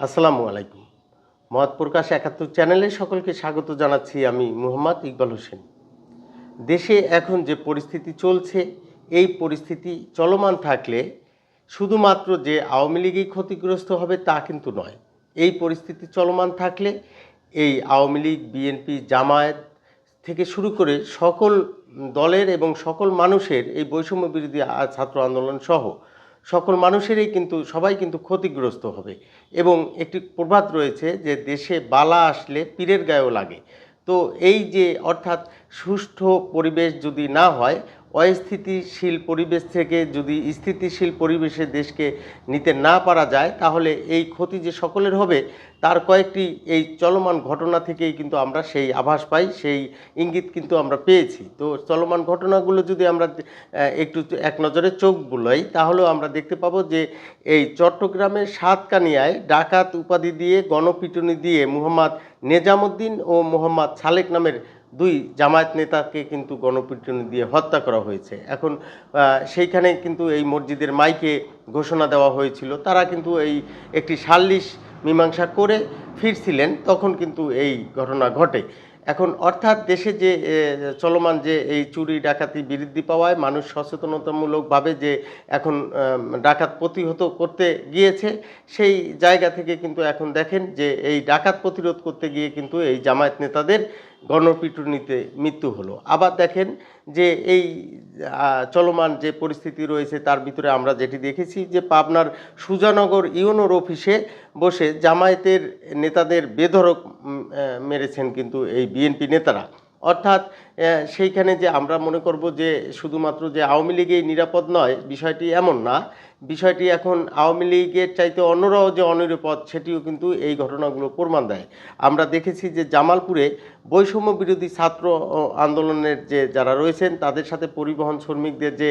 আসসালামু আলাইকুম। মত প্রকাশ একাত্তর চ্যানেলে সকলকে স্বাগত জানাচ্ছি আমি মুহাম্মদ ইকবাল হোসেন। দেশে এখন যে পরিস্থিতি চলছে, এই পরিস্থিতি চলমান থাকলে শুধুমাত্র যে আওয়ামী লীগই ক্ষতিগ্রস্ত হবে তা কিন্তু নয়। এই পরিস্থিতি চলমান থাকলে এই আওয়ামী লীগ, বিএনপি, জামায়াত থেকে শুরু করে সকল দলের এবং সকল মানুষের এই বৈষম্য বিরোধী ছাত্র আন্দোলন সহ সকল মানুষেরই কিন্তু, সবাই কিন্তু ক্ষতিগ্রস্ত হবে। এবং একটি প্রবাদ রয়েছে যে, দেশে বালা আসলে পীরের গায়েও লাগে। তো এই যে, অর্থাৎ সুষ্ঠু পরিবেশ যদি না হয় অস্থিতিশীল পরিবেশ থেকে যদি স্থিতিশীল পরিবেশে দেশকে নিতে না পারা যায়, তাহলে এই ক্ষতি যে সকলের হবে, তার কয়েকটি এই চলমান ঘটনা থেকেই কিন্তু আমরা সেই আভাস পাই, সেই ইঙ্গিত কিন্তু আমরা পেয়েছি। তো চলমান ঘটনাগুলো যদি আমরা একটু এক নজরে চোখ বুলাই, তাহলেও আমরা দেখতে পাবো যে এই চট্টগ্রামের সাতকানিয়ায় ডাকাত উপাধি দিয়ে গণপিটুনি দিয়ে মুহাম্মদ নেজামুদ্দিন ও মোহাম্মদ সালেক নামের দুই জামায়াত নেতাকে কিন্তু গণপিটুনি দিয়ে হত্যা করা হয়েছে। এখন সেইখানে কিন্তু এই মসজিদের মাইকে ঘোষণা দেওয়া হয়েছিল। তারা কিন্তু এই একটি সাল্লিশ মীমাংসা করে ফিরছিলেন, তখন কিন্তু এই ঘটনা ঘটে। এখন অর্থাৎ দেশে যে চলমান যে এই চুরি, ডাকাতি বৃদ্ধি পাওয়ায় মানুষ সচেতনতামূলকভাবে যে এখন ডাকাত প্রতিহত করতে গিয়েছে, সেই জায়গা থেকে কিন্তু এখন দেখেন যে এই ডাকাত প্রতিরোধ করতে গিয়ে কিন্তু এই জামায়াত নেতাদের গণপিটুনিতে মৃত্যু হলো। আবার দেখেন যে এই চলমান যে পরিস্থিতি রয়েছে, তার ভিতরে আমরা যেটি দেখেছি যে পাবনার সুজানগর ইউনোর অফিসে বসে জামায়াতের নেতাদের বেধরক মেরেছেন কিন্তু এই বিএনপি নেতারা। অর্থাৎ সেইখানে যে আমরা মনে করব যে শুধুমাত্র যে আওয়ামী লীগেই নিরাপদ নয়, বিষয়টি এমন না। বিষয়টি এখন আওয়ামী লীগের চাইতে অন্যরাও যে অনিরাপদ, সেটিও কিন্তু এই ঘটনাগুলো প্রমাণ দেয়। আমরা দেখেছি যে জামালপুরে বৈষম্য বিরোধী ছাত্র আন্দোলনের যে যারা রয়েছেন, তাদের সাথে পরিবহন শ্রমিকদের যে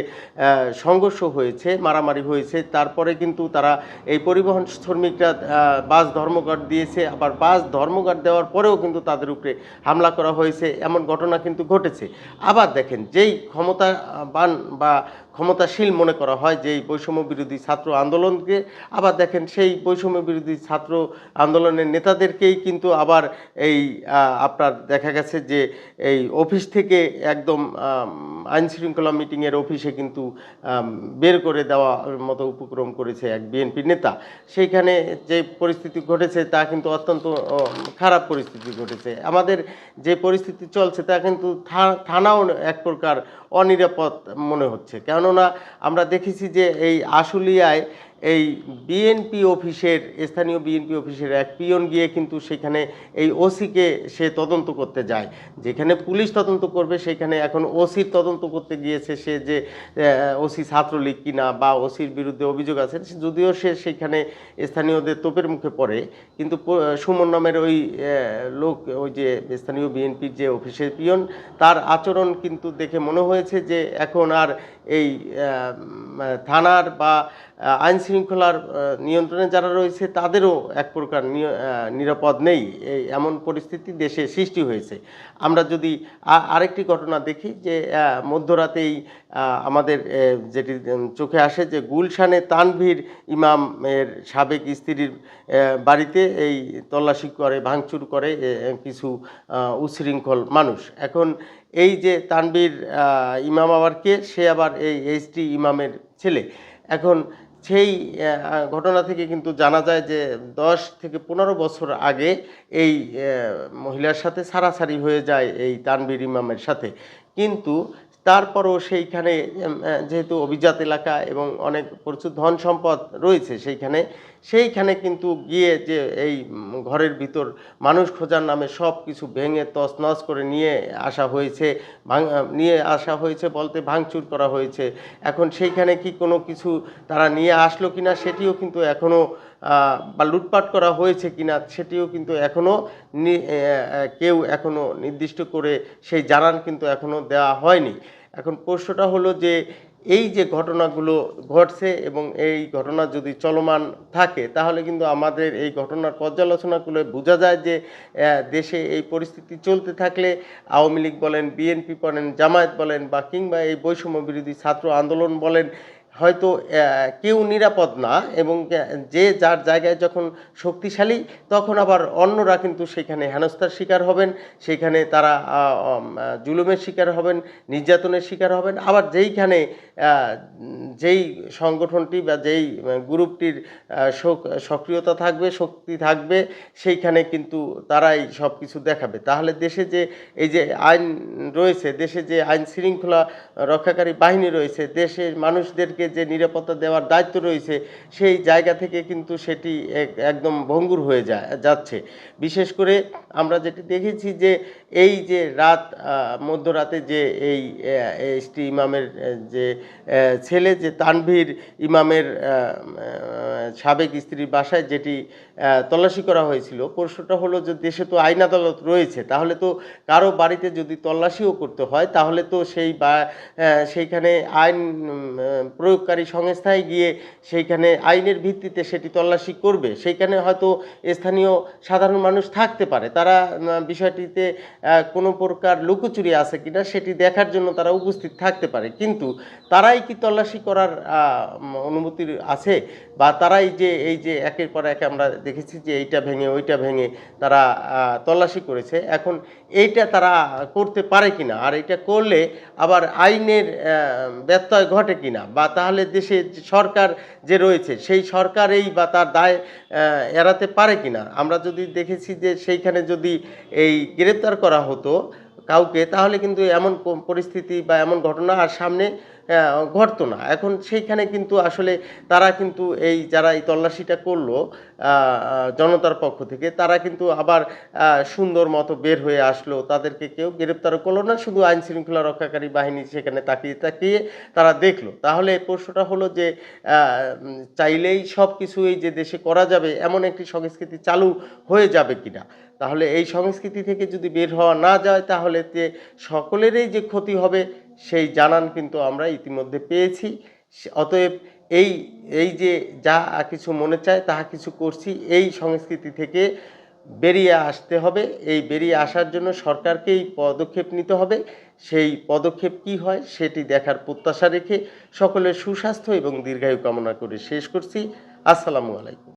সংঘর্ষ হয়েছে, মারামারি হয়েছে, তারপরে কিন্তু তারা এই পরিবহন শ্রমিকরা বাস ধর্মঘট দিয়েছে, আবার বাস ধর্মঘট দেওয়ার পরেও কিন্তু তাদের উপরে হামলা করা হয়েছে। এমন ঘটনা কিন্তু ঘটেছে। আবার দেখেন যেই ক্ষমতাবান বা ক্ষমতাশীল মনে করা হয় যে বৈষম্য বিরোধী ছাত্র আন্দোলনকে। আবার দেখেন সেই বৈষম্য বিরোধী ছাত্র আন্দোলনের নেতাদেরকেই কিন্তু আবার এই আপনার দেখা গেছে যে এই অফিস থেকে একদম আইন শৃঙ্খলা মিটিংয়ের অফিসে কিন্তু বের করে দেওয়ার মতো উপক্রম করেছে এক বিএনপি নেতা। সেইখানে যে পরিস্থিতি ঘটেছে তা কিন্তু অত্যন্ত খারাপ পরিস্থিতি ঘটেছে। আমাদের যে পরিস্থিতি চলছে তা কিন্তু থানাও এক প্রকার অনিরাপদ মনে হচ্ছে। কেননা আমরা দেখেছি যে এই আশুলিয়ায় এই বিএনপি অফিসের, স্থানীয় বিএনপি অফিসের এক পিয়ন গিয়ে কিন্তু সেখানে এই ওসিকে সে তদন্ত করতে যায়। যেখানে পুলিশ তদন্ত করবে, সেখানে এখন ওসির তদন্ত করতে গিয়েছে সে যে ওসি ছাত্রলীগ কিনা বা ওসির বিরুদ্ধে অভিযোগ আছে যদিও সে সেখানে স্থানীয়দের তোপের মুখে পড়ে, কিন্তু সুমন নামের ওই লোক, ওই যে স্থানীয় বিএনপির যে অফিসের পিয়ন, তার আচরণ কিন্তু দেখে মনে হয়েছে যে এখন আর এই থানার বা আইন শৃঙ্খলার নিয়ন্ত্রণে যারা রয়েছে তাদেরও এক প্রকার নিরাপদ নেই। এমন পরিস্থিতি দেশে সৃষ্টি হয়েছে। আমরা যদি আরেকটি ঘটনা দেখি যে মধ্যরাতেই আমাদের যেটি চোখে আসে যে গুলশানে তানভীর ইমামের সাবেক স্ত্রীর বাড়িতে এই তল্লাশি করে, ভাঙচুর করে কিছু উচ্ছৃঙ্খল মানুষ। এখন এই যে তানভীর ইমাম আবার কে? সে আবার এই এইচটি ইমামের ছেলে। এখন সেই ঘটনা থেকে কিন্তু জানা যায় যে দশ থেকে পনেরো বছর আগে এই মহিলার সাথে সারাসারি হয়ে যায় এই তানবির ইমামের সাথে। কিন্তু তারপরও সেইখানে যেহেতু অভিজাত এলাকা এবং অনেক প্রচুর ধন সম্পদ রয়েছে, সেইখানে সেইখানে কিন্তু গিয়ে যে এই ঘরের ভিতর মানুষ খোঁজার নামে সব কিছু ভেঙে তছনছ করে নিয়ে আসা হয়েছে নিয়ে আসা হয়েছে বলতে ভাঙচুর করা হয়েছে। এখন সেইখানে কি কোনো কিছু তারা নিয়ে আসলো কিনা সেটিও কিন্তু এখনও বা লুটপাট করা হয়েছে কিনা সেটিও কিন্তু এখনও কেউ এখনও নির্দিষ্ট করে সেই জানান কিন্তু এখনও দেওয়া হয়নি। এখন প্রশ্নটা হলো যে এই যে ঘটনাগুলো ঘটছে এবং এই ঘটনা যদি চলমান থাকে, তাহলে কিন্তু আমাদের এই ঘটনার পর্যালোচনাগুলো বোঝা যায় যে দেশে এই পরিস্থিতি চলতে থাকলে আওয়ামী লীগ বলেন, বিএনপি বলেন, জামায়াত বলেন বা কিংবা এই বৈষম্য বিরোধী ছাত্র আন্দোলন বলেন হয়তো কেউ নিরাপদ না এবং যে যার জায়গায় যখন শক্তিশালী তখন আবার অন্যরা কিন্তু সেখানে হেনস্থার শিকার হবেন, সেখানে তারা জুলুমের শিকার হবেন, নির্যাতনের শিকার হবেন। আবার যেইখানে যেই সংগঠনটি বা যেই গ্রুপটির সক্রিয়তা থাকবে, শক্তি থাকবে, সেইখানে কিন্তু তারাই সব কিছু দেখাবে। তাহলে দেশে যে, এই যে আইন রয়েছে, দেশে যে আইন শৃঙ্খলা রক্ষাকারী বাহিনী রয়েছে, দেশের মানুষদেরকে যে নিরাপত্তা দেওয়ার দায়িত্ব রয়েছে সেই জায়গা থেকে কিন্তু সেটি একদম ভঙ্গুর হয়ে যায় যাচ্ছে। বিশেষ করে আমরা যেটি দেখেছি যে এই যে রাত মধ্যরাতে যে এই এসটি ইমামের যে ছেলে যে তানভীর ইমামের সাবেক স্ত্রীর বাসায় যেটি তল্লাশি করা হয়েছিল প্রশ্নটা হলো যে দেশে তো আইন আদালত রয়েছে তাহলে তো কারও বাড়িতে যদি তল্লাশিও করতে হয় তাহলে তো সেই বা সেইখানে আইন উম, আহ, প্রয়োগকারী সংস্থায় গিয়ে সেইখানে আইনের ভিত্তিতে সেটি তল্লাশি করবে সেইখানে হয়তো স্থানীয় সাধারণ মানুষ থাকতে পারে। তারা বিষয়টিতে কোনো প্রকার লুকোচুরি আছে কিনা সেটি দেখার জন্য তারা উপস্থিত থাকতে পারে। কিন্তু তারাই কি তল্লাশি করার অনুমতি আছে? বা তারাই যে এই যে একের পর এক আমরা দেখেছি যে এইটা ভেঙে ওইটা ভেঙে তারা তল্লাশি করেছে এখন এইটা তারা করতে পারে কিনা? আর এটা করলে আবার আইনের ব্যত্যয় ঘটে কিনা? বা তাহলে দেশে সরকার যে রয়েছে, সেই সরকারেই বা তার দায় এড়াতে পারে কিনা? আমরা যদি দেখেছি যে সেইখানে যদি এই গ্রেপ্তার করা হতো কাউকে, তাহলে কিন্তু এমন পরিস্থিতি বা এমন ঘটনা আর সামনে ঘটতো না। এখন সেইখানে কিন্তু আসলে তারা কিন্তু এই যারা এই তল্লাশিটা করল জনতার পক্ষ থেকে, তারা কিন্তু আবার সুন্দর মতো বের হয়ে আসলো। তাদেরকে কেউ গ্রেপ্তারও করল না, শুধু আইন শৃঙ্খলা রক্ষাকারী বাহিনী সেখানে তাকিয়ে তাকিয়ে তারা দেখল। তাহলে প্রশ্নটা হলো যে চাইলেই সব কিছু এই যে দেশে করা যাবে, এমন একটি সংস্কৃতি চালু হয়ে যাবে কিনা? তাহলে এই সংস্কৃতি থেকে যদি বের হওয়া না যায়, তাহলে যে সকলেরই যে ক্ষতি হবে, সেই জানান কিন্তু আমরা ইতিমধ্যে পেয়েছি। অতএব এই এই যে যা কিছু মনে চায়, তাহা কিছু করছি। এই সংস্কৃতি থেকে বেরিয়ে আসতে হবে। এই বেরিয়ে আসার জন্য সরকারকেই পদক্ষেপ নিতে হবে। সেই পদক্ষেপ কি হয়, সেটি দেখার প্রত্যাশা রেখে সকলের সুস্বাস্থ্য এবং দীর্ঘায়ু কামনা করে শেষ করছি। আসসালামু আলাইকুম।